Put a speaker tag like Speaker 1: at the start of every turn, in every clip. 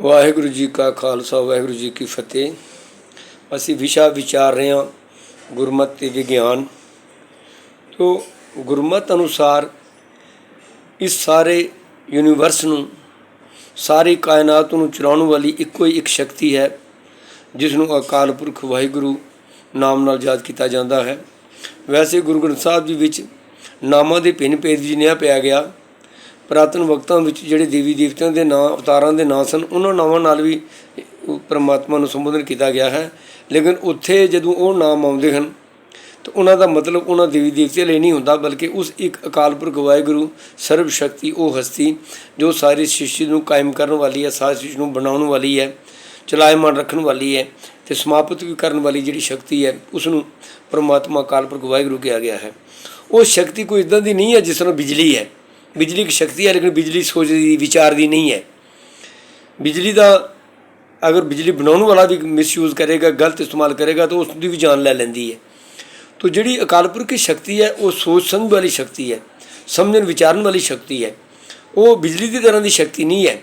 Speaker 1: ਵਾਹਿਗੁਰੂ ਜੀ ਕਾ ਖਾਲਸਾ, ਵਾਹਿਗੁਰੂ ਜੀ ਕੀ ਫਤਿਹ। ਅਸੀਂ ਵਿਸ਼ਾ ਵਿਚਾਰ ਰਹੇ ਹਾਂ ਗੁਰਮਤਿ ਤੇ ਵਿਗਿਆਨ। ਤੋਂ ਗੁਰਮਤ ਅਨੁਸਾਰ ਇਸ ਸਾਰੇ ਯੂਨੀਵਰਸ ਨੂੰ, ਸਾਰੀ ਕਾਇਨਾਤ ਨੂੰ ਚਲਾਉਣ ਵਾਲੀ ਇੱਕੋ ਹੀ ਇੱਕ ਸ਼ਕਤੀ ਹੈ ਜਿਸ ਨੂੰ ਅਕਾਲ ਪੁਰਖ ਵਾਹਿਗੁਰੂ ਨਾਮ ਨਾਲ ਯਾਦ ਕੀਤਾ ਜਾਂਦਾ ਹੈ। ਵੈਸੇ ਗੁਰੂ ਗ੍ਰੰਥ ਸਾਹਿਬ ਜੀ ਵਿੱਚ ਨਾਮਾਂ ਦੇ ਭਿੰਨ ਭੇਦ ਜਿਨਿਆ ਪਿਆ ਗਿਆ ਪੁਰਾਤਨ ਵਕਤਾਂ ਵਿੱਚ ਜਿਹੜੇ ਦੇਵੀ ਦੇਵਤਿਆਂ ਦੇ ਨਾਂ, ਅਵਤਾਰਾਂ ਦੇ ਨਾਂ ਸਨ, ਉਹਨਾਂ ਨਾਵਾਂ ਨਾਲ ਵੀ ਪਰਮਾਤਮਾ ਨੂੰ ਸੰਬੋਧਨ ਕੀਤਾ ਗਿਆ ਹੈ। ਲੇਕਿਨ ਉੱਥੇ ਜਦੋਂ ਉਹ ਨਾਮ ਆਉਂਦੇ ਹਨ, ਤਾਂ ਉਹਨਾਂ ਦਾ ਮਤਲਬ ਉਹਨਾਂ ਦੇਵੀ ਦੇਵਤਿਆਂ ਲਈ ਨਹੀਂ ਹੁੰਦਾ, ਬਲਕਿ ਉਸ ਇੱਕ ਅਕਾਲ ਪੁਰਖ ਵਾਹਿਗੁਰੂ, ਸਰਬ ਸ਼ਕਤੀ ਉਹ ਹਸਤੀ, ਜੋ ਸਾਰੀ ਸ੍ਰਿਸ਼ਟੀ ਨੂੰ ਕਾਇਮ ਕਰਨ ਵਾਲੀ ਹੈ, ਸਾਰੀ ਸ੍ਰਿਸ਼ਟੀ ਨੂੰ ਬਣਾਉਣ ਵਾਲੀ ਹੈ, ਚਲਾਇਮਾਨ ਰੱਖਣ ਵਾਲੀ ਹੈ ਤੇ ਸਮਾਪਤ ਵੀ ਕਰਨ ਵਾਲੀ ਜਿਹੜੀ ਸ਼ਕਤੀ ਹੈ ਉਸ ਨੂੰ ਪਰਮਾਤਮਾ ਅਕਾਲ ਪੁਰਖ ਵਾਹਿਗੁਰੂ ਕਿਹਾ ਗਿਆ ਹੈ। ਉਹ ਸ਼ਕਤੀ ਕੋਈ ਇਦਾਂ ਦੀ ਨਹੀਂ ਹੈ ਜਿਸ ਤਰ੍ਹਾਂ ਬਿਜਲੀ ਹੈ। ਬਿਜਲੀ ਇੱਕ ਸ਼ਕਤੀ ਹੈ, ਲੇਕਿਨ ਬਿਜਲੀ ਸੋਚਦੀ ਵਿਚਾਰ ਦੀ ਨਹੀਂ ਹੈ। ਬਿਜਲੀ ਦਾ ਅਗਰ ਬਿਜਲੀ ਬਣਾਉਣ ਵਾਲਾ ਵੀ ਮਿਸਯੂਜ਼ ਕਰੇਗਾ, ਗਲਤ ਇਸਤੇਮਾਲ ਕਰੇਗਾ, ਤਾਂ ਉਸ ਦੀ ਵੀ ਜਾਨ ਲੈ ਲੈਂਦੀ ਹੈ। ਤੋ ਜਿਹੜੀ ਅਕਾਲ ਪੁਰਖ ਦੀ ਸ਼ਕਤੀ ਹੈ, ਉਹ ਸੋਚ ਸਮਝ ਵਾਲੀ ਸ਼ਕਤੀ ਹੈ, ਸਮਝਣ, ਵਿਚਾਰਨ ਵਾਲੀ ਸ਼ਕਤੀ ਹੈ। ਉਹ ਬਿਜਲੀ ਦੀ ਤਰ੍ਹਾਂ ਦੀ ਸ਼ਕਤੀ ਨਹੀਂ ਹੈ।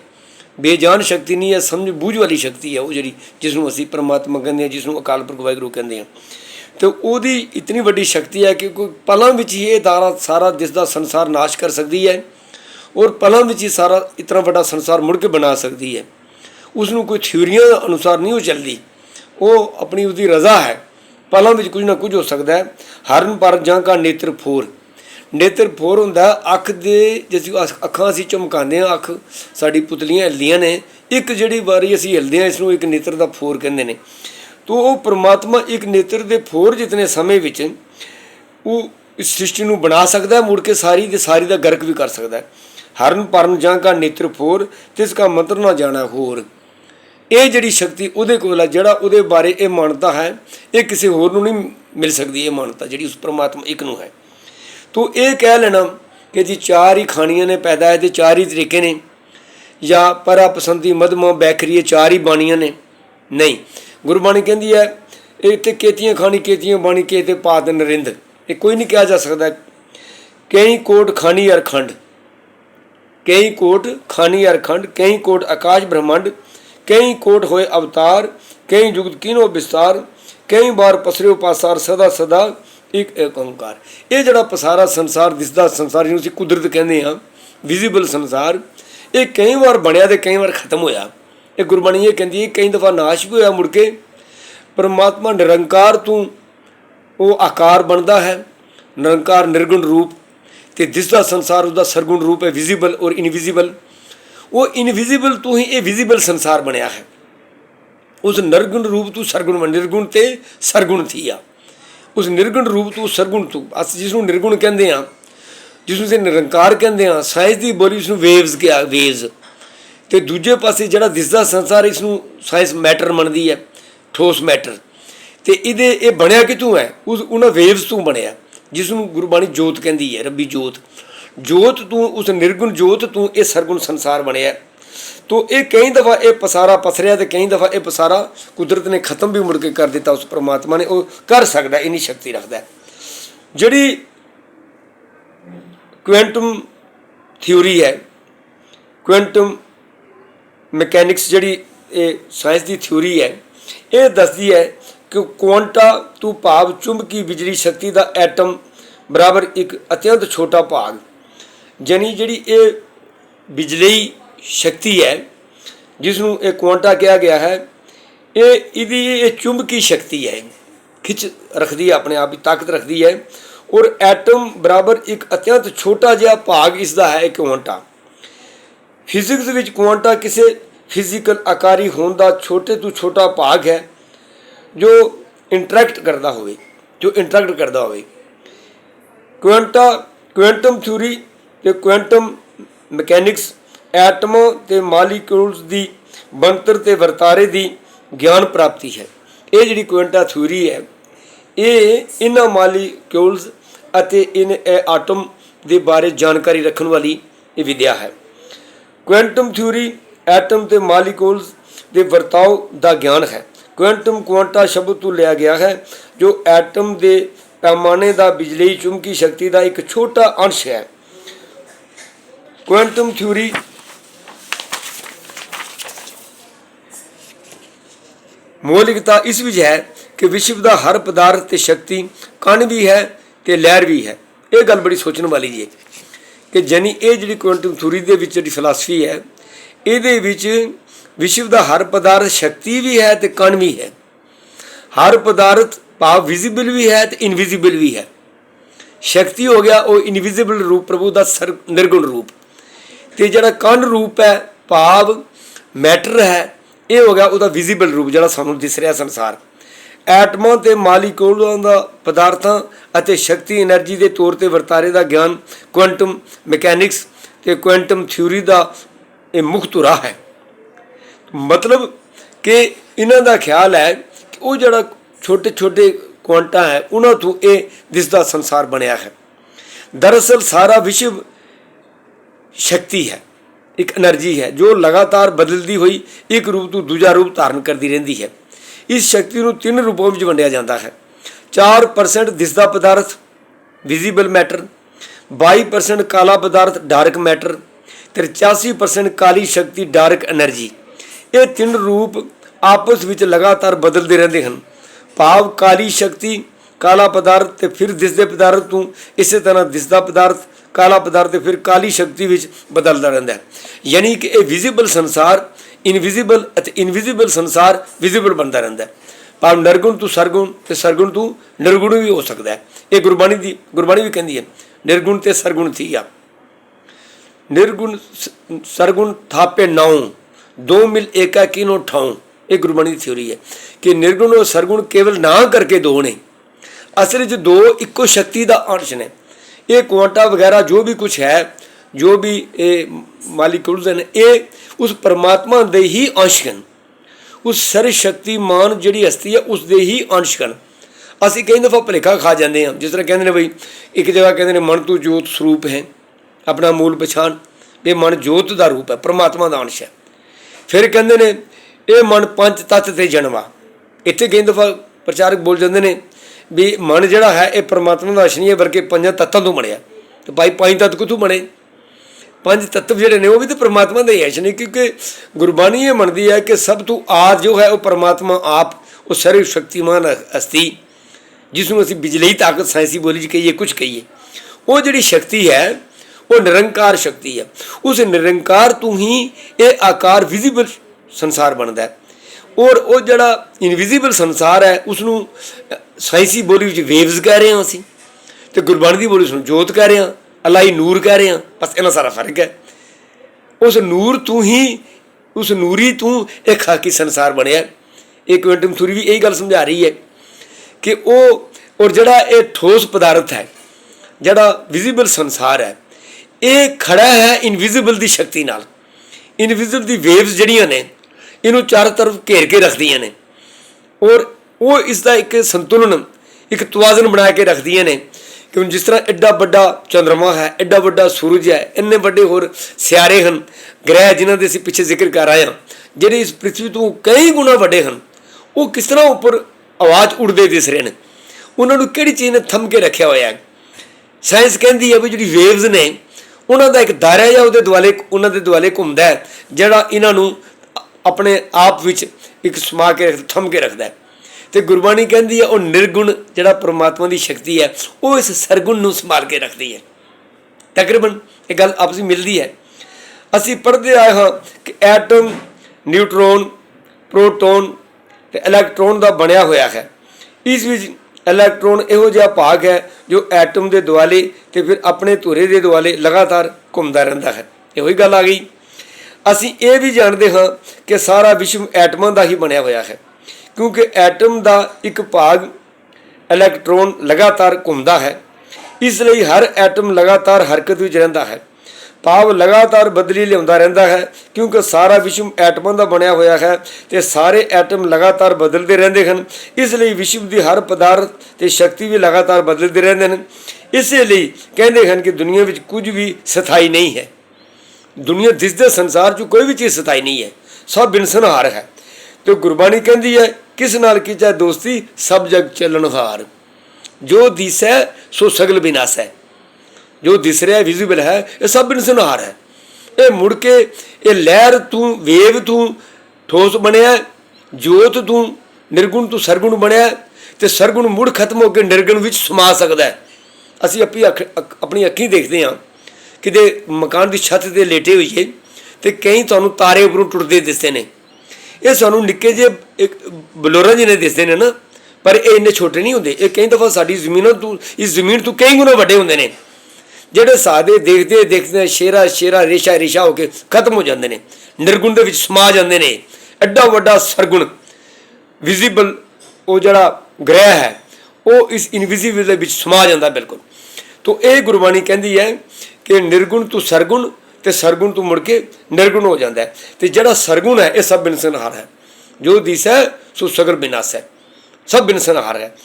Speaker 1: ਬੇਜਾਨ ਸ਼ਕਤੀ ਨਹੀਂ ਹੈ, ਸਮਝ ਬੂਝ ਵਾਲੀ ਸ਼ਕਤੀ ਹੈ ਉਹ ਜਿਹੜੀ ਜਿਸ ਨੂੰ ਅਸੀਂ ਪਰਮਾਤਮਾ ਕਹਿੰਦੇ ਹਾਂ ਜਿਸ ਨੂੰ ਅਕਾਲ ਪੁਰਖ ਵਾਹਿਗੁਰੂ ਕਹਿੰਦੇ ਹਾਂ ਤੇ ਉਹਦੀ ਇਤਨੀ ਵੱਡੀ ਸ਼ਕਤੀ ਹੈ ਕਿ ਕੋਈ ਪਲਾਂ ਵਿੱਚ ਹੀ ਇਹ ਦਾਰਾ ਸਾਰਾ ਦਿਸ ਦਾ ਸੰਸਾਰ ਨਾਸ਼ ਕਰ ਸਕਦੀ ਹੈ ਔਰ ਪਲਾਂ ਵਿੱਚ ਹੀ ਸਾਰਾ ਇਤਨਾ ਵੱਡਾ ਸੰਸਾਰ ਮੁੜ ਕੇ ਬਣਾ ਸਕਦੀ ਹੈ। ਉਸ ਨੂੰ ਕੋਈ ਥਿਊਰੀਆਂ ਅਨੁਸਾਰ ਨਹੀਂ ਉਹ ਚੱਲਦੀ। ਉਹ ਆਪਣੀ ਉਹਦੀ ਰਜ਼ਾ ਹੈ। ਪਲਾਂ ਵਿੱਚ ਕੁਝ ਨਾ ਕੁਝ ਹੋ ਸਕਦਾ ਹੈ। ਹਰਨ ਪਰ ਜਾਂ ਕਾ ਨੇਤਰ ਫੋਰ। ਨੇਤਰ ਫੋਰ ਹੁੰਦਾ ਅੱਖ ਦੇ ਜਿਸ ਅੱਖਾਂ ਅਸੀਂ ਚਮਕਾਉਂਦੇ ਹਾਂ, ਅੱਖ ਸਾਡੀ ਪੁਤਲੀਆਂ ਹਿੱਲਦੀਆਂ ਨੇ। ਇੱਕ ਜਿਹੜੀ ਵਾਰੀ ਅਸੀਂ ਹਿਲਦੇ ਹਾਂ, ਇਸ ਨੂੰ ਇੱਕ ਨੇਤਰ ਦਾ ਫੋਰ ਕਹਿੰਦੇ ਨੇ। ਤੋ ਉਹ ਪ੍ਰਮਾਤਮਾ ਇੱਕ ਨੇਤਰ ਦੇ ਫੋਰ ਜਿਤਨੇ ਸਮੇਂ ਵਿੱਚ ਉਹ ਇਸ ਸ੍ਰਿਸ਼ਟੀ ਨੂੰ ਬਣਾ ਸਕਦਾ ਹੈ, ਮੁੜ ਕੇ ਸਾਰੀ ਦੇ ਸਾਰੀ ਦਾ ਗਰਕ ਵੀ ਕਰ ਸਕਦਾ ਹੈ। ਹਰਨ ਪਰਨ ਜਾਂ ਕਾ ਨੇਤਰ ਫੋਰ, ਤਿਸ ਕਾ ਮੰਤਰ ਨਾ ਜਾਣਾ ਹੋਰ। ਇਹ ਜਿਹੜੀ ਸ਼ਕਤੀ ਉਹਦੇ ਕੋਲ ਹੈ ਜਿਹੜਾ ਉਹਦੇ ਬਾਰੇ ਇਹ ਮਾਨਤਾ ਹੈ, ਇਹ ਕਿਸੇ ਹੋਰ ਨੂੰ ਨਹੀਂ ਮਿਲ ਸਕਦੀ, ਇਹ ਮਾਨਤਾ ਜਿਹੜੀ ਉਸ ਪ੍ਰਮਾਤਮਾ ਇੱਕ ਨੂੰ ਹੈ। ਤੋ ਇਹ ਕਹਿ ਲੈਣਾ ਕਿ ਜੀ ਚਾਰ ਹੀ ਖਾਣੀਆਂ ਨੇ ਪੈਦਾ ਹੈ ਤੇ ਚਾਰ ਹੀ ਤਰੀਕੇ ਨੇ। ਜਾਂ ਪਰਾ ਪਸੰਦੀ ਮਧਮਾ ਬੈਖਰੀਏ, ਚਾਰ ਹੀ ਬਾਣੀਆਂ ਨੇ। ਨਹੀਂ ਗੁਰਬਾਣੀ ਕਹਿੰਦੀ ਹੈ, ਇਹ ਤੇ ਕੇਤੀਆਂ ਖਾਣੀ, ਕੇਤੀਆਂ ਬਾਣੀ ਕੇ ਤੇ ਪਾਤ ਨਰਿੰਦ। ਇਹ ਕੋਈ ਨਹੀਂ ਕਿਹਾ ਜਾ ਸਕਦਾ। ਕਈ ਕੋਟ ਖਾਣੀ ਅਰ ਖੰਡ। ਕਈ ਕੋਟ ਖਾਨੀ ਅਰਖੰਡ ਕਈ ਕੋਟ ਆਕਾਸ਼ ਬ੍ਰਹਮੰਡ, ਕਈ ਕੋਟ ਹੋਏ ਅਵਤਾਰ, ਕਈ ਜੁਗਤ ਕਿਨੋ ਵਿਸਤਾਰ, ਕਈ ਵਾਰ ਪਸਰਿਓ ਪਾਸਾਰ ਸਦਾ ਸਦਾ, ਇੱਕ ਏਕ ਓੰਕਾਰ। ਇਹ ਜਿਹੜਾ ਪਸਾਰਾ ਸੰਸਾਰ ਦਿਸਦਾ, ਸੰਸਾਰ ਜਿਹਨੂੰ ਅਸੀਂ ਕੁਦਰਤ ਕਹਿੰਦੇ ਆ ਵਿਜ਼ੀਬਲ ਸੰਸਾਰ, ਇਹ ਕਈ ਵਾਰ ਬਣਿਆ ਤੇ ਕਈ ਵਾਰ ਖਤਮ ਹੋਇਆ। ਇਹ ਗੁਰਬਾਣੀ ਇਹ ਕਹਿੰਦੀ ਹੈ, ਕਈ ਦਫਾ ਨਾਸ਼ ਵੀ ਹੋਇਆ ਮੁੜ ਕੇ। ਪਰਮਾਤਮਾ ਨਿਰੰਕਾਰ ਤੋਂ, ਉਹ ਆਕਾਰ ਬਣਦਾ ਹੈ। ਨਿਰੰਕਾਰ ਨਿਰਗੁਣ ਰੂਪ ਤੇ ਦਿਸਦਾ ਸੰਸਾਰ ਉਹਦਾ ਸਰਗੁਣ ਰੂਪ ਹੈ ਵਿਜ਼ੀਬਲ ਔਰ ਇਨਵਿਜ਼ੀਬਲ ਉਹ ਇਨਵਿਜ਼ੀਬਲ ਤੋਂ ਹੀ, ਇਹ ਵਿਜ਼ੀਬਲ ਸੰਸਾਰ ਬਣਿਆ ਹੈ। ਉਸ ਨਿਰਗੁਣ ਰੂਪ ਤੋਂ ਸਰਗੁਣ ਬਣ, ਨਿਰਗੁਣ ਤੇ ਸਰਗੁਣ ਥੀਆ ਉਸ ਨਿਰਗੁਣ ਰੂਪ ਤੋਂ ਸਰਗੁਣ ਤੋਂ, ਅਸੀਂ ਜਿਸ ਨੂੰ ਨਿਰਗੁਣ ਕਹਿੰਦੇ ਆ ਜਿਸ ਨੂੰ ਅਸੀਂ ਨਿਰੰਕਾਰ ਕਹਿੰਦੇ ਆ ਸਾਇੰਸ ਦੀ ਬੋਲੀ ਇਸ ਨੂੰ ਵੇਵਸ ਕਿਹਾ ਵੇਵਸ ਤੇ ਦੂਜੇ ਪਾਸੇ ਜਿਹੜਾ ਦਿਸਦਾ ਸੰਸਾਰ ਇਸ ਨੂੰ ਸਾਇੰਸ ਮੈਟਰ ਮੰਨਦੀ ਹੈ, ਠੋਸ ਮੈਟਰ ਤੇ ਇਹਦੇ, ਇਹ ਬਣਿਆ ਕਿਤੋਂ ਹੈ? ਉਸ, ਉਹਨਾਂ ਵੇਵਸ ਤੋਂ ਬਣਿਆ। ਜਿਸ ਨੂੰ ਗੁਰਬਾਣੀ ਜੋਤ ਕਹਿੰਦੀ ਹੈ, ਰੱਬੀ ਜੋਤ। ਜੋਤ ਤੋਂ, ਉਸ ਨਿਰਗੁਣ ਜੋਤ ਤੋਂ, ਇਹ ਸਰਗੁਣ ਸੰਸਾਰ ਬਣਿਆ ਤੋ ਇਹ ਕਈ ਦਫਾ ਇਹ ਪਸਾਰਾ ਪਸਰਿਆ ਤੇ ਕਈ ਦਫਾ ਇਹ ਪਸਾਰਾ ਕੁਦਰਤ ਨੇ ਖਤਮ ਵੀ ਮੁੜ ਕੇ ਕਰ ਦਿੱਤਾ, ਉਸ ਪ੍ਰਮਾਤਮਾ ਨੇ, ਉਹ ਕਰ ਸਕਦਾ, ਇਨੀ ਸ਼ਕਤੀ ਰੱਖਦਾ ਜਿਹੜੀ ਕੁਐਂਟਮ ਥਿਊਰੀ ਹੈ ਕੁਐਂਟਮ ਮਕੈਨਿਕਸ ਜਿਹੜੀ ਇਹ ਸਾਇੰਸ ਦੀ ਥਿਊਰੀ ਹੈ, ਇਹ ਦੱਸਦੀ ਹੈ ਕਿ ਕੁਆਂਟਾ ਤੋਂ ਭਾਵ ਚੁੰਬਕੀ ਬਿਜਲੀ ਸ਼ਕਤੀ ਦਾ ਐਟਮ ਬਰਾਬਰ ਇੱਕ ਅਤਿਅੰਤ ਛੋਟਾ ਭਾਗ ਜਾਨੀ ਜਿਹੜੀ ਇਹ ਬਿਜਲੀ ਸ਼ਕਤੀ ਹੈ ਜਿਸ ਨੂੰ ਇਹ ਕੁਆਂਟਾ ਕਿਹਾ ਗਿਆ ਹੈ, ਇਹ ਇਹਦੀ ਇਹ ਚੁੰਬਕੀ ਸ਼ਕਤੀ ਹੈ, ਖਿੱਚ ਰੱਖਦੀ ਹੈ, ਆਪਣੇ ਆਪ ਹੀ ਤਾਕਤ ਰੱਖਦੀ ਹੈ ਔਰ ਐਟਮ ਬਰਾਬਰ ਇੱਕ ਅਤਿਅੰਤ ਛੋਟਾ ਜਿਹਾ ਭਾਗ ਇਸ ਦਾ ਹੈ ਕੁਆਂਟਾ। ਫਿਜ਼ਿਕਸ ਵਿੱਚ ਕੁਆਂਟਾ ਕਿਸੇ ਫਿਜ਼ੀਕਲ ਆਕਾਰੀ ਹੋਣ ਦਾ ਛੋਟੇ ਤੋਂ ਛੋਟਾ ਭਾਗ ਹੈ, ਜੋ ਇੰਟਰੈਕਟ ਕਰਦਾ ਹੋਵੇ, ਜੋ ਇੰਟਰੈਕਟ ਕਰਦਾ ਹੋਵੇ। ਕੁਆਂਟਾ ਕੁਆਂਟਮ ਥਿਊਰੀ ਤੇ ਕੁਆਂਟਮ ਮਕੈਨਿਕਸ ਐਟਮਾਂ ਤੇ ਮਾਲੀਕਿਊਲਸ ਦੀ ਬਣਤਰ ਤੇ ਵਰਤਾਰੇ ਦੀ ਗਿਆਨ ਪ੍ਰਾਪਤੀ ਹੈ। ਇਹ ਜਿਹੜੀ ਕੁਆਂਟਾ ਥਿਊਰੀ ਹੈ, ਇਹ ਇਹਨਾਂ ਮਾਲੀਕਿਊਲਸ ਅਤੇ ਇਨ ਇਹ ਆਟਮ ਦੇ ਬਾਰੇ ਜਾਣਕਾਰੀ ਰੱਖਣ ਵਾਲੀ ਇਹ ਵਿਦਿਆ ਹੈ। ਕੁਆਂਟਮ ਥਿਊਰੀ, ਐਟਮ ਤੇ ਮਾਲੀਕੂਲਸ ਦੇ ਵਰਤਾਓ ਦਾ ਗਿਆਨ ਹੈ। ਕੁਆਂਟਮ ਕੁਆਂਟਾ ਸ਼ਬਦ ਤੋਂ ਲਿਆ ਗਿਆ ਹੈ, ਜੋ ਐਟਮ ਦੇ ਪੈਮਾਨੇ ਦਾ ਬਿਜਲੀ, ਚੁੰਬਕੀ ਸ਼ਕਤੀ ਦਾ ਇੱਕ ਛੋਟਾ ਅੰਸ਼ ਹੈ। ਕੁਆਂਟਮ ਥਿਊਰੀ ਮੌਲਿਕਤਾ ਇਸ ਵਿੱਚ ਹੈ ਕਿ ਵਿਸ਼ਵ ਦਾ ਹਰ ਪਦਾਰਥ ਤੇ ਸ਼ਕਤੀ ਕਣ ਵੀ ਹੈ ਤੇ ਲਹਿਰ ਵੀ ਹੈ। ਇਹ ਗੱਲ ਬੜੀ ਸੋਚਣ ਵਾਲੀ ਜੀ ਹੈ। ਕਿ ਜਾਨੀ ਇਹ ਜਿਹੜੀ ਕੁਆਂਟਮ ਥਿਊਰੀ ਦੇ ਵਿੱਚ ਜਿਹੜੀ ਫਿਲਾਸਫੀ ਹੈ, ਇਹਦੇ ਵਿੱਚ ਵਿਸ਼ਵ ਦਾ ਹਰ ਪਦਾਰਥ ਸ਼ਕਤੀ ਵੀ ਹੈ ਤੇ ਕਣ ਵੀ ਹੈ। ਹਰ ਪਦਾਰਥ ਭਾਵ ਵਿਜ਼ੀਬਲ ਵੀ ਹੈ ਤੇ ਇਨਵਿਜ਼ੀਬਲ ਵੀ ਹੈ। ਸ਼ਕਤੀ ਹੋ ਗਿਆ ਉਹ ਇਨਵਿਜ਼ੀਬਲ ਰੂਪ ਪ੍ਰਭੂ ਦਾ ਸਰ- ਨਿਰਗੁਣ ਰੂਪ। ਤੇ ਜਿਹੜਾ ਕਣ ਰੂਪ ਹੈ, ਭਾਵ ਮੈਟਰ ਹੈ, ਇਹ ਹੋ ਗਿਆ ਉਹਦਾ ਵਿਜ਼ੀਬਲ ਰੂਪ ਜਿਹੜਾ ਸਾਨੂੰ ਦਿਸ ਰਿਹਾ ਸੰਸਾਰ। ਐਟਮਾਂ ਤੇ ਮਾਲੀਕੂਲਾਂ ਦਾ ਪਦਾਰਥਾਂ ਅਤੇ ਸ਼ਕਤੀ એનર્ਜੀ ਦੇ ਤੌਰ ਤੇ ਵਰਤਾਰੇ ਦਾ ਗਿਆਨ ਕੁਆਂਟਮ ਮਕੈਨਿਕਸ ਤੇ ਕੁਆਂਟਮ ਥਿਊਰੀ ਦਾ ਇਹ ਮੁੱਖ ਧੁਰਾ ਹੈ। ਮਤਲਬ ਕਿ ਇਹਨਾਂ ਦਾ ਖਿਆਲ ਹੈ ਕਿ ਉਹ ਜਿਹੜਾ ਛੋਟੇ ਛੋਟੇ ਕੁਆਂਟਾ ਹੈ, ਉਹਨਾਂ ਤੋਂ ਇਹ ਦਿਸਦਾ ਸੰਸਾਰ ਬਣਿਆ ਹੈ। ਦਰਅਸਲ ਸਾਰਾ ਵਿਸ਼ਵ ਸ਼ਕਤੀ ਹੈ, ਇੱਕ એનર્ਜੀ ਹੈ, ਜੋ ਲਗਾਤਾਰ ਬਦਲਦੀ ਹੋਈ ਇੱਕ ਰੂਪ ਤੋਂ ਦੂਜਾ ਰੂਪ ਧਾਰਨ ਕਰਦੀ ਰਹਿੰਦੀ ਹੈ। ਇਸ ਸ਼ਕਤੀ ਨੂੰ ਤਿੰਨ ਰੂਪਾਂ ਵਿੱਚ ਵੰਡਿਆ ਜਾਂਦਾ ਹੈ। 4% ਦਿਸਦਾ ਪਦਾਰਥ ਵਿਜ਼ੀਬਲ ਮੈਟਰ 22% ਕਾਲਾ ਪਦਾਰਥ ਡਾਰਕ ਮੈਟਰ 83% ਕਾਲੀ ਸ਼ਕਤੀ ਡਾਰਕ એનર્ਜੀ ਇਹ ਤਿੰਨ ਰੂਪ ਆਪਸ ਵਿੱਚ ਲਗਾਤਾਰ ਬਦਲਦੇ ਰਹਿੰਦੇ ਹਨ। ਭਾਵ ਕਾਲੀ ਸ਼ਕਤੀ, ਕਾਲਾ ਪਦਾਰਥ ਤੇ ਫਿਰ ਦਿਸਦੇ ਪਦਾਰਥ ਤੋਂ ਇਸੇ ਤਰ੍ਹਾਂ ਦਿਸਦਾ ਪਦਾਰਥ, ਕਾਲਾ ਪਦਾਰਥ ਤੇ ਫਿਰ ਕਾਲੀ ਸ਼ਕਤੀ ਵਿੱਚ ਬਦਲਦਾ ਰਹਿੰਦਾ ਹੈ। ਯਾਨੀ ਕਿ ਇਹ ਵਿਜ਼ੀਬਲ ਸੰਸਾਰ ਇਨਵਿਜ਼ੀਬਲ ਅਤੇ ਇਨਵਿਜ਼ੀਬਲ ਸੰਸਾਰ ਵਿਜ਼ੀਬਲ ਬਣਦਾ ਰਹਿੰਦਾ ਹੈ। ਭਾਵ ਨਰਗੁਣ ਤੋਂ ਸਰਗੁਣ ਤੇ ਸਰਗੁਣ ਤੋਂ ਨਿਰਗੁਣ ਵੀ ਹੋ ਸਕਦਾ ਹੈ। ਇਹ ਗੁਰਬਾਣੀ ਦੀ, ਗੁਰਬਾਣੀ ਵੀ ਕਹਿੰਦੀ ਹੈ, ਨਿਰਗੁਣ ਤੇ ਸਰਗੁਣ ਥੀਆ ਨਿਰਗੁਣ ਸਰਗੁਣ ਥਾਪੇ ਨਾਉ ਦੋ ਮਿਲ ਏਕਾ ਕੀਨੋ ਠਾਉ ਇਹ ਗੁਰਬਾਣੀ ਦੀ ਥਿਉਰੀ ਹੈ ਕਿ ਨਿਰਗੁਣ ਔਰ ਸਰਗੁਣ ਕੇਵਲ ਨਾ ਕਰਕੇ ਦੋ ਨੇ। ਅਸਲ ਵਿੱਚ ਦੋ ਇੱਕੋ ਸ਼ਕਤੀ ਦਾ ਅੰਸ਼ ਨੇ। ਇਹ ਕੁਆਂਟਾ ਵਗੈਰਾ ਜੋ ਵੀ ਕੁਝ ਹੈ ਜੋ ਵੀ ਇਹ ਮਾਲੀਕੂਲਸ ਨੇ, ਇਹ ਉਸ ਪਰਮਾਤਮਾ ਦੇ ਹੀ ਅੰਸ਼ ਹਨ। ਉਸ ਸਰਵ ਸ਼ਕਤੀਮਾਨ ਜਿਹੜੀ ਹਸਤੀ ਹੈ, ਉਸ ਦੇ ਹੀ ਅੰਸ਼ ਹਨ। ਅਸੀਂ ਕਈ ਦਫਾ ਭਲੇਖਾ ਖਾ ਜਾਂਦੇ ਹਾਂ। ਜਿਸ ਤਰ੍ਹਾਂ ਕਹਿੰਦੇ ਨੇ ਬਈ, ਇੱਕ ਜਗ੍ਹਾ ਕਹਿੰਦੇ ਨੇ, ਮਨ ਤੂੰ ਜੋਤ ਸਰੂਪ ਹੈ, ਆਪਣਾ ਮੂਲ ਪਛਾਣ। ਇਹ ਮਨ ਜੋਤ ਦਾ ਰੂਪ ਹੈ, ਪਰਮਾਤਮਾ ਦਾ ਅੰਸ਼ ਹੈ। ਫਿਰ ਕਹਿੰਦੇ ਨੇ, ਇਹ ਮਨ ਪੰਜ ਤੱਤ ਤੇ ਜਨਮਾ। ਇੱਥੇ ਕਈ ਦਫਾ ਪ੍ਰਚਾਰਕ ਬੋਲ ਜਾਂਦੇ ਨੇ ਵੀ ਮਨ ਜਿਹੜਾ ਹੈ, ਇਹ ਪਰਮਾਤਮਾ ਦਾ ਅੰਸ਼ ਨਹੀਂ ਹੈ, ਬਲਕਿ ਪੰਜਾਂ ਤੱਤਾਂ ਤੋਂ ਬਣਿਆ। ਤੇ ਭਾਈ, ਪੰਜ ਤੱਤ ਕਿੱਥੋਂ ਬਣੇ? ਪੰਜ ਤੱਤਵ ਜਿਹੜੇ ਨੇ ਉਹ ਵੀ ਤਾਂ ਪ੍ਰਮਾਤਮਾ ਦੇ ਹੀ ਅੰਸ਼ ਨੇ, ਕਿਉਂਕਿ ਗੁਰਬਾਣੀ ਇਹ ਮੰਨਦੀ ਹੈ ਕਿ ਸਭ ਤੋਂ ਆਦ ਜੋ ਹੈ ਉਹ ਪ੍ਰਮਾਤਮਾ ਆਪ, ਉਹ ਸਰਵ ਸ਼ਕਤੀਮਾਨ ਹਸਤੀ ਜਿਸ ਨੂੰ ਅਸੀਂ ਬਿਜਲੀ ਤਾਕਤ, ਸਾਇੰਸੀ ਬੋਲੀ ਚ ਕਹੀਏ ਕੁਝ ਕਹੀਏ। ਉਹ ਜਿਹੜੀ ਸ਼ਕਤੀ ਹੈ, ਉਹ ਨਿਰੰਕਾਰ ਸ਼ਕਤੀ ਹੈ। ਉਸ ਨਿਰੰਕਾਰ ਤੋਂ ਹੀ ਇਹ ਆਕਾਰ ਵਿਜ਼ੀਬਲ ਸੰਸਾਰ ਬਣਦਾ ਹੈ। ਔਰ ਉਹ ਜਿਹੜਾ ਇਨਵਿਜ਼ੀਬਲ ਸੰਸਾਰ ਹੈ ਉਸ ਨੂੰ ਸਾਇੰਸੀ ਬੋਲੀ ਵਿੱਚ ਵੇਵਸ ਕਹਿ ਰਹੇ ਹਾਂ ਅਸੀਂ। ਤੇ ਗੁਰਬਾਣੀ ਦੀ ਬੋਲੀ ਨੂੰ ਜੋਤ ਕਹਿ ਰਹੇ ਹਾਂ। ਅਲਾਈ ਨੂਰ ਕਹਿ ਰਹੇ। ਹਾਂ ਬਸ ਇਹਨਾਂ ਸਾਰਾ ਫ਼ਰਕ ਹੈ। ਉਸ ਨੂਰ ਤੋਂ ਹੀ, ਉਸ ਨੂਰੀ ਤੋਂ ਇਹ ਖਾਕੀ ਸੰਸਾਰ ਬਣਿਆ। ਇਹ ਕੁਆਂਟਮ ਥਿਊਰੀ ਵੀ ਇਹ ਗੱਲ ਸਮਝਾ ਰਹੀ ਹੈ ਕਿ ਉਹ, ਔਰ ਜਿਹੜਾ ਇਹ ਠੋਸ ਪਦਾਰਥ ਹੈ, ਜਿਹੜਾ ਵਿਜ਼ੀਬਲ ਸੰਸਾਰ ਹੈ, ਇਹ ਖੜਾ ਹੈ ਇਨਵਿਜ਼ੀਬਲ ਦੀ ਸ਼ਕਤੀ ਨਾਲ। ਇਨਵਿਜ਼ੀਬਲ ਦੀ ਵੇਵਸ ਜਿਹੜੀਆਂ ਨੇ, ਇਹਨੂੰ ਚਾਰ ਤਰਫ ਘੇਰ ਕੇ ਰੱਖਦੀਆਂ ਨੇ। ਔਰ ਉਹ ਇਸ ਦਾ ਇੱਕ ਸੰਤੁਲਨ, ਇੱਕ ਤਵਾਜ਼ਨ ਬਣਾ ਕੇ ਰੱਖਦੀਆਂ ਨੇ। ਕਿ ਹੁਣ ਜਿਸ ਤਰ੍ਹਾਂ ਐਡਾ ਵੱਡਾ ਚੰ드ਰਮਾ ਹੈ, ਐਡਾ ਵੱਡਾ ਸੂਰਜ ਹੈ, ਇੰਨੇ ਵੱਡੇ ਹੋਰ ਸਿਆਰੇ ਹਨ, ਗ੍ਰਹਿ ਜਿਨ੍ਹਾਂ ਦੇ ਅਸੀਂ ਪਿੱਛੇ ਜ਼ਿਕਰ ਕਰ ਆਏ ਹਾਂ, ਜਿਹੜੇ ਇਸ ਪ੍ਰithvi ਤੋਂ ਕਈ ਗੁਣਾ ਵੱਡੇ ਹਨ, ਉਹ ਕਿਸ ਤਰ੍ਹਾਂ ਉੱਪਰ ਆਵਾਜ਼ ਉੱਡਦੇ ਦਿਸ ਰਹੇ ਨੇ? ਉਹਨਾਂ ਨੂੰ ਕਿਹੜੀ ਚੀਜ਼ ਨੇ ਥੰਮ ਕੇ ਰੱਖਿਆ ਹੋਇਆ ਹੈ? ਸਾਇੰਸ ਕਹਿੰਦੀ ਹੈ ਵੀ ਜਿਹੜੀ ਵੇਵਸ ਨੇ, ਉਹਨਾਂ ਦਾ ਇੱਕ ਦਾਇਰਾ ਜਾਂ ਉਹਦੇ ਦੁਆਲੇ, ਉਹਨਾਂ ਦੇ ਦੁਆਲੇ ਘੁੰਮਦਾ ਹੈ, ਜਿਹੜਾ ਇਹਨਾਂ ਨੂੰ ਆਪਣੇ ਆਪ ਵਿੱਚ ਇੱਕ ਸਮਾ ਕੇ ਰੱਖ- ਥੰਮ ਕੇ ਰੱਖਦਾ ਹੈ। ਤੇ ਗੁਰਬਾਣੀ ਕਹਿੰਦੀ ਹੈ, ਉਹ ਨਿਰਗੁਣ ਜਿਹੜਾ ਪ੍ਰਮਾਤਮਾ ਦੀ ਸ਼ਕਤੀ ਹੈ, ਉਹ ਇਸ ਸਰਗੁਣ ਨੂੰ ਸੰਭਾਲ ਕੇ ਰੱਖਦੀ ਹੈ। ਤਕਰੀਬਨ ਇਹ ਗੱਲ ਆਪਸ ਵਿੱਚ ਮਿਲਦੀ ਹੈ। ਅਸੀਂ ਪੜ੍ਹਦੇ ਆਏ ਹਾਂ ਕਿ ਐਟਮ, ਨਿਊਟਰੋਨ, ਪ੍ਰੋਟੋਨ ਤੇ ਇਲੈਕਟ੍ਰੋਨ ਦਾ ਬਣਿਆ ਹੋਇਆ ਹੈ। ਇਸ ਵਿੱਚ ਇਲੈਕਟ੍ਰੋਨ ਇਹੋ ਜਿਹਾ ਭਾਗ ਹੈ ਜੋ ਐਟਮ ਦੇ ਦੁਆਲੇ ਤੇ ਫਿਰ ਆਪਣੇ ਧੁਰੇ ਦੇ ਦੁਆਲੇ ਲਗਾਤਾਰ ਘੁੰਮਦਾ ਰਹਿੰਦਾ ਹੈ। ਇਹੋ ਹੀ ਗੱਲ ਆ ਗਈ। ਅਸੀਂ ਇਹ ਵੀ ਜਾਣਦੇ ਹਾਂ ਕਿ ਸਾਰਾ ਵਿਸ਼ਵ ਐਟਮਾਂ ਦਾ ਹੀ ਬਣਿਆ ਹੋਇਆ ਹੈ। ਕਿਉਂਕਿ ਐਟਮ ਦਾ ਇੱਕ ਭਾਗ ਇਲੈਕਟ੍ਰੋਨ ਲਗਾਤਾਰ ਘੁੰਮਦਾ ਹੈ। ਇਸ ਲਈ ਹਰ ਐਟਮ ਲਗਾਤਾਰ ਹਰਕਤ ਵਿੱਚ ਰਹਿੰਦਾ ਹੈ। ਭਾਵ ਲਗਾਤਾਰ ਬਦਲੀ ਲਿਆਉਂਦਾ ਰਹਿੰਦਾ ਹੈ ਕਿਉਂਕਿ ਸਾਰਾ ਵਿਸ਼ਵ ਐਟਮਾਂ ਦਾ ਬਣਿਆ ਹੋਇਆ ਹੈ ਤੇ ਸਾਰੇ ਐਟਮ ਲਗਾਤਾਰ ਬਦਲਦੇ ਰਹਿੰਦੇ ਹਨ। ਇਸ ਲਈ ਵਿਸ਼ਵ ਦੀ ਹਰ ਪਦਾਰਥ ਤੇ ਸ਼ਕਤੀ ਵੀ ਲਗਾਤਾਰ ਬਦਲਦੇ ਰਹਿੰਦੇ ਹਨ। ਇਸੇ ਲਈ ਕਹਿੰਦੇ ਹਨ ਕਿ ਦੁਨੀਆ ਵਿੱਚ ਕੁਝ ਵੀ ਸਥਾਈ ਨਹੀਂ ਹੈ। ਦੁਨੀਆ ਦਿਸਦੇ ਸੰਸਾਰ 'ਚ ਕੋਈ ਵੀ ਚੀਜ਼ ਸਥਾਈ ਨਹੀਂ ਹੈ। ਸਭ ਬਿਨਸਨਹਾਰ ਹੈ। ਤੇ ਗੁਰਬਾਣੀ ਕਹਿੰਦੀ ਹੈ, ਕਿਸ ਨਾਲ ਕੀ ਚਾਹੇ ਦੋਸਤੀ? ਸਭ ਜਗ ਚੱਲਣਹਾਰ ਜੋ ਦਿਸੈ, ਸੋ ਸਗਲ ਬਿਨਾਸੈ। ਜੋ ਦਿਸ ਰਿਹਾ ਵਿਜ਼ੀਬਲ ਹੈ, ਇਹ ਸਭ ਬਿਨਸਨਹਾਰ ਹੈ। ਇਹ ਮੁੜ ਕੇ, ਇਹ ਲਹਿਰ ਤੂੰ ਵੇਵ ਤੂੰ, ਠੋਸ ਬਣਿਆ ਜੋਤ ਤੂੰ, ਨਿਰਗੁਣ ਤੂੰ, ਸਰਗੁਣ ਬਣਿਆ ਹੈ, ਤੇ ਸਰਗੁਣ ਮੁੜ ਖਤਮ ਹੋ ਕੇ ਨਿਰਗੁਣ ਵਿੱਚ ਸਮਾ ਸਕਦਾ ਹੈ। ਅਸੀਂ ਆਪਣੀ ਅੱਖ, ਅੱਖ- ਆਪਣੀ ਅੱਖੀਂ ਦੇਖਦੇ ਹਾਂ ਕਿਤੇ ਮਕਾਨ ਦੀ ਛੱਤ ਤੇ ਲੇਟੇ ਹੋਈਏ, ਤੇ ਕਈ ਤੁਹਾਨੂੰ ਤਾਰੇ ਉੱਪਰੋਂ ਟੁੱਟਦੇ ਦਿਸਦੇ ਨੇ। ਇਹ ਸਾਨੂੰ ਨਿੱਕੇ ਜਿਹੇ ਇੱਕ ਬਲੋਰਾਂ ਜਿਹੇ ਦਿਸਦੇ ਨੇ ਨਾ, ਪਰ ਇਹ ਇੰਨੇ ਛੋਟੇ ਨਹੀਂ ਹੁੰਦੇ। ਇਹ ਕਈ ਦਫਾ ਸਾਡੀ ਜ਼ਮੀਨਾਂ ਤੋਂ ਇਸ ਜ਼ਮੀਨ ਤੋਂ ਕਈ ਗੁਣਾ ਵੱਡੇ ਹੁੰਦੇ ਨੇ। ਜਿਹੜੇ ਸਾਦੇ ਦੇਖਦੇ ਦੇਖਦੇ ਸ਼ੇਰਾ ਸ਼ੇਰਾ ਰੇਸ਼ਾ ਰੇਸ਼ਾ ਹੋ ਕੇ ਖਤਮ ਹੋ ਜਾਂਦੇ ਨੇ। ਨਿਰਗੁਣ ਦੇ ਵਿੱਚ ਸਮਾ ਜਾਂਦੇ ਨੇ। ਐਡਾ ਵੱਡਾ ਸਰਗੁਣ ਵਿਜ਼ੀਬਲ ਉਹ ਜਿਹੜਾ ਗ੍ਰਹਿ ਹੈ, ਉਹ ਇਸ ਇਨਵਿਜ਼ੀਬਲ ਦੇ ਵਿੱਚ ਸਮਾ ਜਾਂਦਾ ਬਿਲਕੁਲ। ਤੋ ਇਹ ਗੁਰਬਾਣੀ ਕਹਿੰਦੀ ਹੈ ਕਿ ਨਿਰਗੁਣ ਤੋਂ ਸਰਗੁਣ ਤੇ ਸਰਗੁਣ ਤੋਂ ਮੁੜ ਕੇ ਨਿਰਗੁਣ ਹੋ ਜਾਂਦਾ ਹੈ। ਤੇ ਜਿਹੜਾ ਸਰਗੁਣ ਹੈ, ਇਹ ਸਭ ਬਿਨਸਨਹਾਰ ਹੈ। ਜੋ ਦਿਸ ਹੈ, ਸੋ ਸਗਰ ਬਿਨਾਸ ਹੈ। ਸਭ ਬਿਨਸਨਹਾਰ ਹੈ।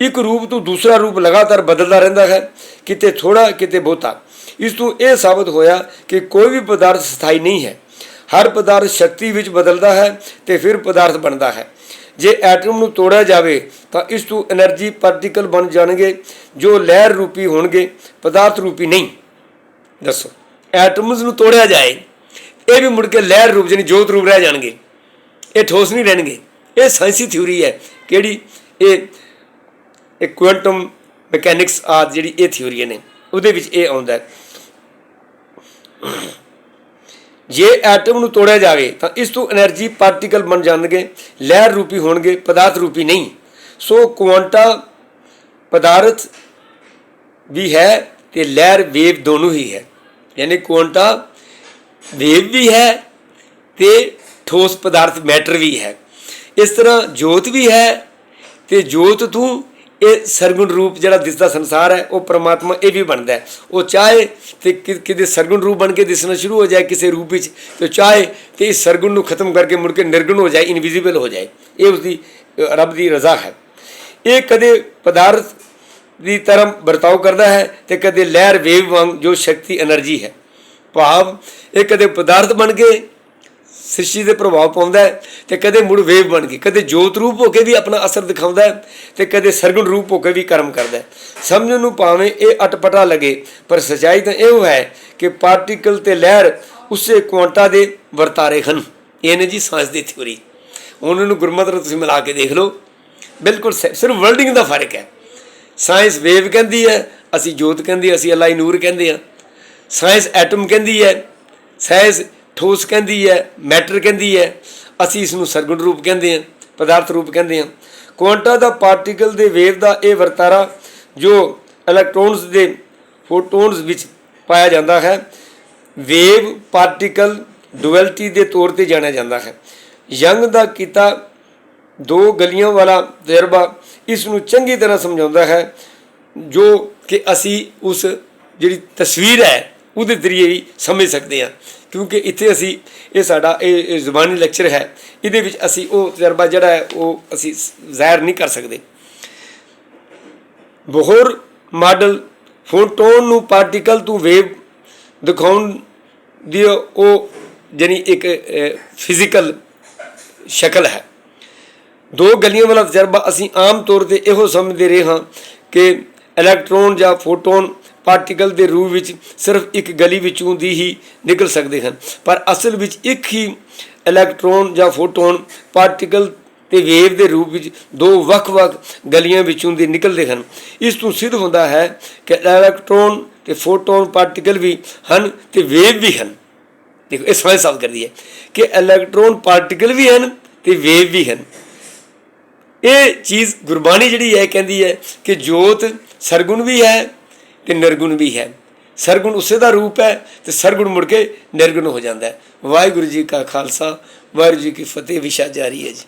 Speaker 1: ਇੱਕ ਰੂਪ ਤੋਂ ਦੂਸਰਾ ਰੂਪ ਲਗਾਤਾਰ ਬਦਲਦਾ ਰਹਿੰਦਾ ਹੈ। ਕਿਤੇ ਥੋੜਾ ਕਿਤੇ ਬਹੁਤਾ। ਇਸ ਤੋਂ ਇਹ ਸਾਬਤ ਹੋਇਆ ਕਿ ਕੋਈ ਵੀ ਪਦਾਰਥ ਸਥਾਈ ਨਹੀਂ ਹੈ। ਹਰ ਪਦਾਰਥ ਸ਼ਕਤੀ ਵਿੱਚ ਬਦਲਦਾ ਹੈ ਤੇ ਫਿਰ ਪਦਾਰਥ ਬਣਦਾ ਹੈ। ਜੇ ਐਟਮ ਨੂੰ ਤੋੜਿਆ ਜਾਵੇ, ਤਾਂ ਇਸ ਤੋਂ એનર્ਜੀ ਪਾਰਟੀਕਲ ਬਣ ਜਾਣਗੇ। ਜੋ ਲਹਿਰ ਰੂਪੀ ਹੋਣਗੇ, ਪਦਾਰਥ ਰੂਪੀ ਨਹੀਂ। ਦੱਸੋ। ਐਟਮਸ ਨੂੰ ਤੋੜਿਆ ਜਾਏ, ਇਹ ਵੀ ਮੁੜ ਕੇ ਲਹਿਰ ਰੂਪ ਜਾਨੀ ਜੋਤ ਰੂਪ ਰਹਿ ਜਾਣਗੇ। ਇਹ ਠੋਸ ਨਹੀਂ ਰਹਿਣਗੇ। ਇਹ ਸਾਇੰਸੀ ਥਿਊਰੀ ਹੈ। ਕਿਹੜੀ? ਇਹ ਇਹ ਕੁਆਂਟਮ ਮਕੈਨਿਕਸ ਆਦ ਜਿਹੜੀ ਇਹ ਥਿਊਰੀ ਨੇ, ਉਹਦੇ ਵਿੱਚ ਇਹ ਆਉਂਦਾ ਜੇ ਐਟਮ ਨੂੰ ਤੋੜਿਆ ਜਾਵੇ, ਤਾਂ ਇਸ ਤੋਂ એનર્ਜੀ ਪਾਰਟੀਕਲ ਬਣ ਜਾਣਗੇ, ਲਹਿਰ ਰੂਪੀ ਹੋਣਗੇ, ਪਦਾਰਥ ਰੂਪੀ ਨਹੀਂ। ਸੋ ਕੁਆਂਟਾ ਪਦਾਰਥ ਵੀ ਹੈ ਤੇ ਲਹਿਰ ਵੇਵ ਦੋਨੋਂ ਹੀ ਹੈ। ਯਾਨੀ ਕੁਆਂਟਾ ਵੇਵ ਵੀ ਹੈ ਤੇ ਠੋਸ ਪਦਾਰਥ ਮੈਟਰ ਵੀ ਹੈ। ਇਸ ਤਰ੍ਹਾਂ ਜੋਤ ਵੀ ਹੈ ਤੇ ਜੋਤ ਤੋਂ ਇਹ ਸਰਗੁਣ ਰੂਪ ਜਿਹੜਾ ਦਿਸਦਾ ਸੰਸਾਰ ਹੈ ਉਹ ਪ੍ਰਮਾਤਮਾ ਇਹ ਵੀ ਬਣਦਾ ਉਹ ਚਾਹੇ ਤੇ ਕਿਤੇ ਸਰਗੁਣ ਰੂਪ ਬਣ ਕੇ ਦਿਸਣਾ ਸ਼ੁਰੂ ਹੋ ਜਾਏ ਕਿਸੇ ਰੂਪ ਵਿੱਚ ਤੇ ਚਾਹੇ ਤੇ ਇਸ ਸਰਗੁਣ ਨੂੰ ਖਤਮ ਕਰਕੇ ਮੁੜ ਕੇ ਨਿਰਗੁਣ ਹੋ ਜਾਏ ਇਨਵਿਜ਼ੀਬਲ ਹੋ ਜਾਏ। ਇਹ ਉਸਦੀ ਅ, ਰੱਬ ਦੀ ਰਜ਼ਾ ਹੈ। ਇਹ ਕਦੇ ਪਦਾਰਥ ਦੀ ਤਰ੍ਹਾਂ ਵਰਤਾਓ ਕਰਦਾ ਹੈ ਤੇ ਕਦੇ ਲਹਿਰ ਵੇਵ ਵਾਂਗ ਜੋ ਸ਼ਕਤੀ એનર્ਜੀ ਹੈ। ਭਾਵ ਇਹ ਕਦੇ ਪਦਾਰਥ ਬਣ ਕੇ ਸ੍ਰਿਸ਼ਟੀ ਦੇ ਪ੍ਰਭਾਵ ਪਾਉਂਦਾ ਹੈ ਤੇ ਕਦੇ ਮੁੜ ਵੇਵ ਬਣ ਕੇ, ਕਦੇ ਜੋਤ ਰੂਪ ਹੋ ਕੇ ਵੀ ਆਪਣਾ ਅਸਰ ਦਿਖਾਉਂਦਾ ਹੈ ਤੇ ਕਦੇ ਸਰਗੁਣ ਰੂਪ ਹੋ ਕੇ ਵੀ ਕਰਮ ਕਰਦਾ ਸਮਝਣ ਨੂੰ ਭਾਵੇਂ ਇਹ ਅਟਪਟਾ ਲਗੇ, ਪਰ ਸਚਾਈ ਤਾਂ ਇਹੋ ਹੈ ਕਿ ਪਾਰਟੀਕਲ ਤੇ ਲਹਿਰ ਉਸੇ ਕੁਆਂਟਾ ਦੇ ਵਰਤਾਰੇ ਹਨ। ਇਹ ਨੇ ਜੀ ਸਾਇੰਸ ਦੀ ਥਿਉਰੀ ਉਹਨਾਂ ਨੂੰ ਗੁਰਮਤਿ ਨਾਲ ਤੁਸੀਂ ਮਿਲਾ ਕੇ ਦੇਖ ਲਓ। ਬਿਲਕੁਲ ਸਿਰਫ ਵਰਲਡਿੰਗ ਦਾ ਫ਼ਰਕ ਹੈ। ਸਾਇੰਸ ਵੇਵ ਕਹਿੰਦੀ ਹੈ, ਅਸੀਂ ਜੋਤ ਕਹਿੰਦੇ ਅਸੀਂ ਅੱਲਾਹ ਨੂਰ ਕਹਿੰਦੇ ਆ ਸਾਇੰਸ ਐਟਮ ਕਹਿੰਦੀ ਹੈ ਸਾਇੰਸ ਠੋਸ ਕਹਿੰਦੀ ਹੈ ਮੈਟਰ ਕਹਿੰਦੀ ਹੈ, ਅਸੀਂ ਇਸ ਨੂੰ ਸਰਗੁਣ ਰੂਪ ਕਹਿੰਦੇ ਆ ਪਦਾਰਥ ਰੂਪ ਕਹਿੰਦੇ ਆ ਕੁਆਂਟਾ ਦਾ ਪਾਰਟੀਕਲ ਦੇ ਵੇਵ ਦਾ ਇਹ ਵਰਤਾਰਾ, ਜੋ ਇਲੈਕਟ੍ਰੋਨਸ ਦੇ ਫੋਟੋਨਸ ਵਿੱਚ ਪਾਇਆ ਜਾਂਦਾ ਹੈ ਵੇਵ ਪਾਰਟੀਕਲ ਡੁਅਲਟੀ ਦੇ ਤੌਰ ਤੇ ਜਾਣਿਆ ਜਾਂਦਾ ਹੈ। ਯੰਗ ਦਾ ਕੀਤਾ ਦੋ ਗਲੀਆਂ ਵਾਲਾ ਤਜਰਬਾ ਇਸ ਨੂੰ ਚੰਗੀ ਤਰ੍ਹਾਂ ਸਮਝਾਉਂਦਾ ਹੈ, ਜੋ ਕਿ ਅਸੀਂ ਉਸ ਜਿਹੜੀ ਤਸਵੀਰ ਹੈ, ਉਹਦੇ ਜ਼ਰੀਏ ਵੀ ਸਮਝ ਸਕਦੇ ਹਾਂ। ਕਿਉਂਕਿ ਇੱਥੇ ਅਸੀਂ, ਇਹ ਸਾਡਾ, ਇਹ ਜ਼ੁਬਾਨੀ ਲੈਕਚਰ ਹੈ, ਇਹਦੇ ਵਿੱਚ ਅਸੀਂ ਉਹ ਤਜਰਬਾ ਜਿਹੜਾ ਹੈ, ਉਹ ਅਸੀਂ ਜ਼ਾਹਿਰ ਨਹੀਂ ਕਰ ਸਕਦੇ। ਬਹੋਰ ਮਾਡਲ ਫੋਟੋਨ ਨੂੰ ਪਾਰਟੀਕਲ ਤੋਂ ਵੇਵ ਦਿਖਾਉਣ ਦੀ ਉਹ ਜਾਨੀ ਇੱਕ ਫਿਜ਼ੀਕਲ ਸ਼ਕਲ ਹੈ। ਦੋ ਗਲੀਆਂ ਵਾਲਾ ਤਜਰਬਾ ਅਸੀਂ ਆਮ ਤੌਰ ਤੇ ਇਹੋ ਸਮਝਦੇ ਰਹੇ ਹਾਂ ਕਿ ਇਲੈਕਟ੍ਰੋਨ ਜਾਂ ਫੋਟੋਨ ਪਾਰਟੀਕਲ ਦੇ ਰੂਪ ਵਿੱਚ ਸਿਰਫ ਇੱਕ ਗਲੀ ਵਿੱਚੋਂ ਦੀ ਹੀ ਨਿਕਲ ਸਕਦੇ ਹਨ। ਪਰ ਅਸਲ ਵਿੱਚ ਇੱਕ ਹੀ ਇਲੈਕਟ੍ਰੋਨ ਜਾਂ ਫੋਟੋਨ ਪਾਰਟੀਕਲ ਤੇ ਵੇਵ ਦੇ ਰੂਪ ਵਿੱਚ ਦੋ ਵੱਖ-ਵੱਖ ਗਲੀਆਂ ਵਿੱਚੋਂ ਦੀ ਨਿਕਲਦੇ ਹਨ। ਇਸ ਤੋਂ ਸਿੱਧ ਹੁੰਦਾ ਹੈ ਕਿ ਇਲੈਕਟ੍ਰੋਨ ਤੇ ਫੋਟੋਨ ਪਾਰਟੀਕਲ ਵੀ ਹਨ ਤੇ ਵੇਵ ਵੀ ਹਨ। ਦੇਖੋ, ਇਹ ਸਮਝ ਸਾਫ਼ ਕਰਦੀ ਹੈ ਕਿ ਇਲੈਕਟ੍ਰੋਨ ਪਾਰਟੀਕਲ ਵੀ ਹਨ ਤੇ ਵੇਵ ਵੀ ਹਨ। ਇਹ ਚੀਜ਼ ਗੁਰਬਾਣੀ ਜਿਹੜੀ ਹੈ ਕਹਿੰਦੀ ਹੈ ਕਿ ਜੋਤ ਸਰਗੁਣ ਵੀ ਹੈ ਤੇ ਨਿਰਗੁਣ ਵੀ ਹੈ। ਸਰਗੁਣ ਉਸੇ ਦਾ ਰੂਪ ਹੈ ਤੇ ਸਰਗੁਣ ਮੁੜ ਕੇ ਨਿਰਗੁਣ ਹੋ ਜਾਂਦਾ ਹੈ। ਵਾਹਿਗੁਰੂ ਜੀ ਕਾ ਖਾਲਸਾ, ਵਾਹਿਗੁਰੂ ਜੀ ਕੀ ਫਤਿਹ, ਵਿਸ਼ਾ ਜਾਰੀ ਹੈ ਜੀ।